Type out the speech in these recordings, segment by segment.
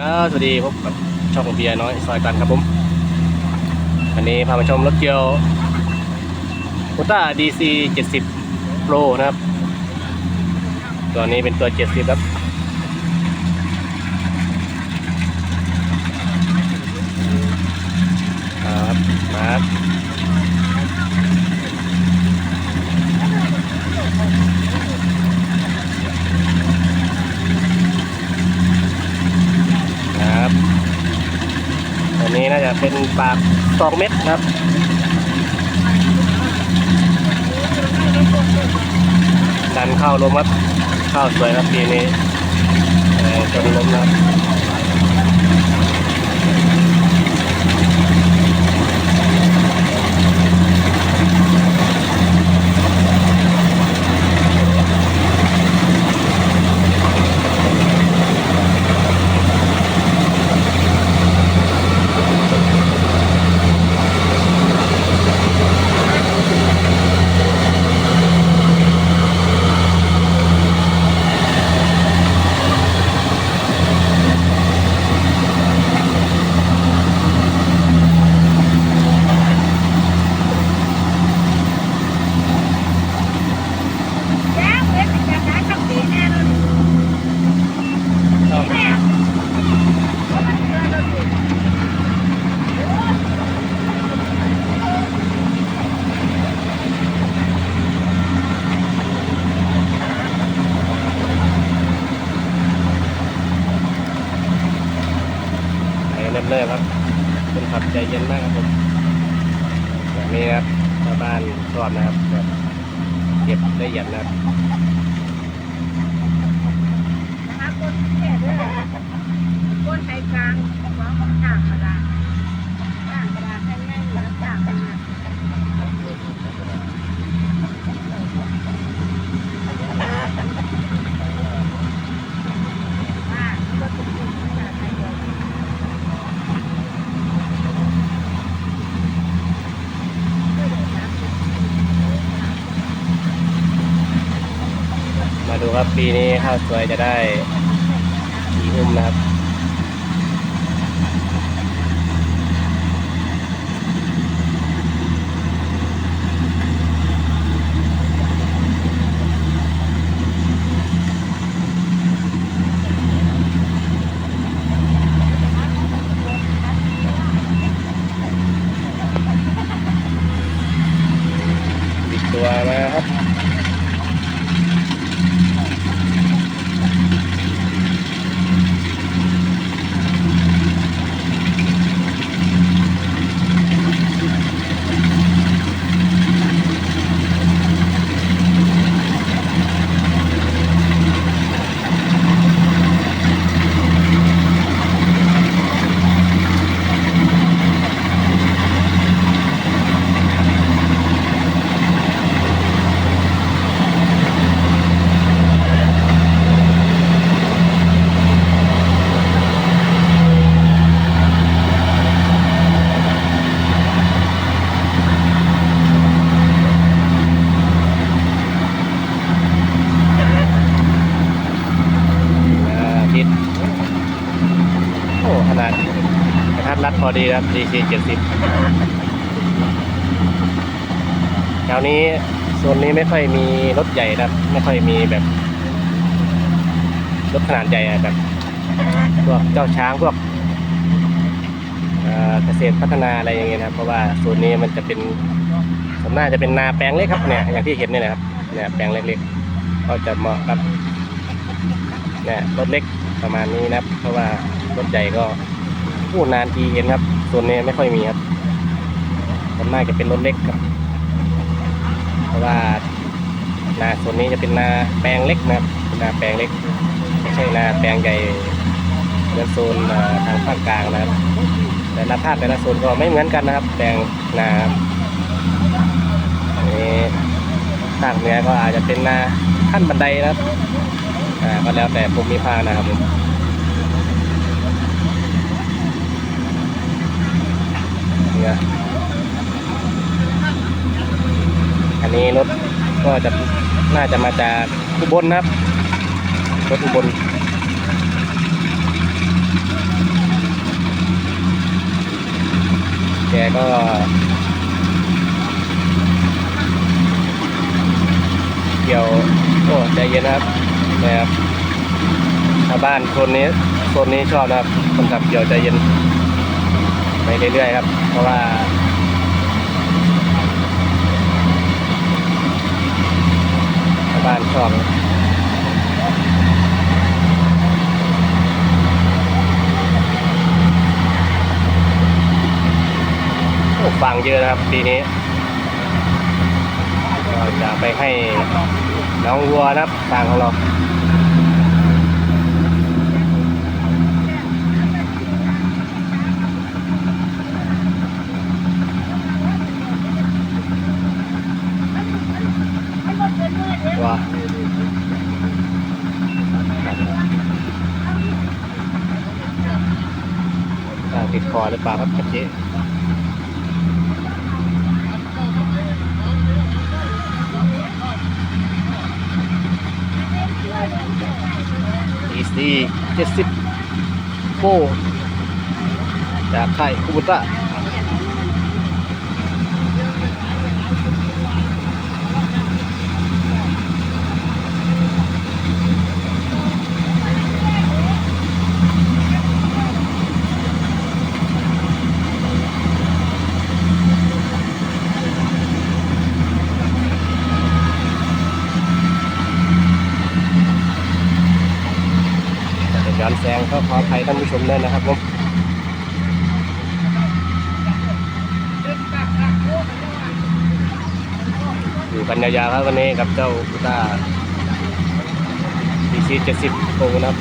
ครับสวัสดีพบกับช่องเบียร์น้อยซอยตันครับผมวันนี้พามาชมรถเกียวโ o ต้า DC 70 Pro นะครับ ตัวนี้เป็นตัว70ครับ ครับมาครับครับตัวนี้ น่าจะเป็นปาก2เม็ดครับดันเข้าลมครับเข้าสวยครับปีนี้จนลมครับ Giá biết thì chắc đã không tiền nè rồi. Nè. Có bắt ra đâu gì. ไปเริ่มเริ่มครับคนขับใจ เย็นมากครับผมแบบนี้ครับชาวบ้านชอบนะครับแบบเก็บละเอียดนะครับ Hả, con trẻ thế à? Con hay càng có con càng mà là càng มาดูครับปีนี้ข้าวสวยจะได้กี่อุ้มนะครับตัวมาครับ อ่าทิศโอ้ขนาด รัดรัดพอดีครับ DC 70แถวนี้โซนนี้ไม่ค่อยมีรถใหญ่นะครับ ไม่ค่อยมีแบบรถขนาดใหญ่แบบพวกเจ้าช้างพวกเกษตรพัฒนาอะไรอย่างเงี้ยนะครับเพราะว่าโซนนี้มันจะเป็นส่วนมากจะเป็นนาแปลงเล็กครับเนี่ยอย่างที่เห็นนี่แหละครับเนี่ยแปลงเล็กๆก็จะเหมาะกับเนี่ยรถเล็กประมาณนี้นะครับ เพราะว่ารถใหญ่ก็ พูดนานทีเห็นครับส่วนนี้ไม่ค่อยมีครับส่วนมากจะเป็นรถเล็กครับ เพราะว่านาส่วนนี้จะเป็นนาแปลงเล็กนะครับนาแปลงเล็กไม่ใช่นาแปลงใหญ่เหมือนโซนทางภาคกลางนะครับ แต่ละภาคแต่ละโซนก็ไม่เหมือนกันนะครับ แปลงนาอันนี้ภาคเหนือก็อาจจะเป็นนาขั้นบันไดนะครับอ่าก็แล้วแต่ภูมิภาคนะครับ เยอะอันนี้รถก็จะน่าจะมาจากอุบลนะครับรถอุบลแกก็เกี่ยวโอ้ใจเย็นนะครับนะครับชาวบ้านคนนี้คนนี้ชอบนะครับคนขับเกี่ยวใจเย็นไปเรื่อยๆครับ เพราะว่าชาวบ้านชอบฟังเยอะนะครับปีนี้เราจะไปให้น้องวัวนะครับทางของเรา ติดคอหรือเปล่าครับเจ๊อีซีเจ็ดสิบโฟจากค่ายคูบุตะ จะ ย้อนแสงก็ขออภัยท่านผู้ชมด้วยนะครับผมอยู่กันยาวๆครับวันนี้กับเจ้าอุต้า DC 70โปรนะครับ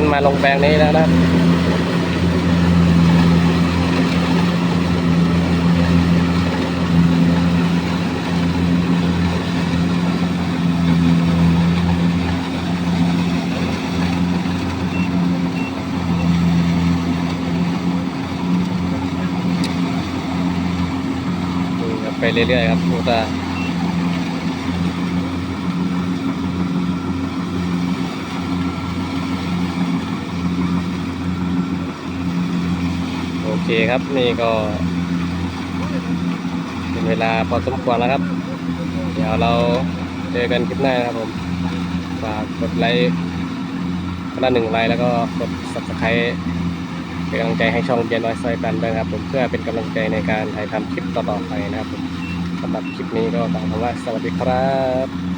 งั้นมาลงแปลงนี้แล้วนะครับไปเรื่อยๆครับลูกตาโอ เคครับนี่ก็เป็นเวลาพอสมควรแล้วครับ เดี๋ยวเราเจอกันคลิปหน้านะครับผมฝากกดไลค์คนละหนึ่งไลค์แล้วก็กด subscribe เป็นกำลังใจให้ช่องเบียร์น้อยซอยกันด้วยนครับผมเพื่อเป็นกำลังใจในการถ่ายทำคลิปต่อๆไปนะครับผมสำหรับคลิปนี้ก็กล่าวคำว่าสวัสดีครับ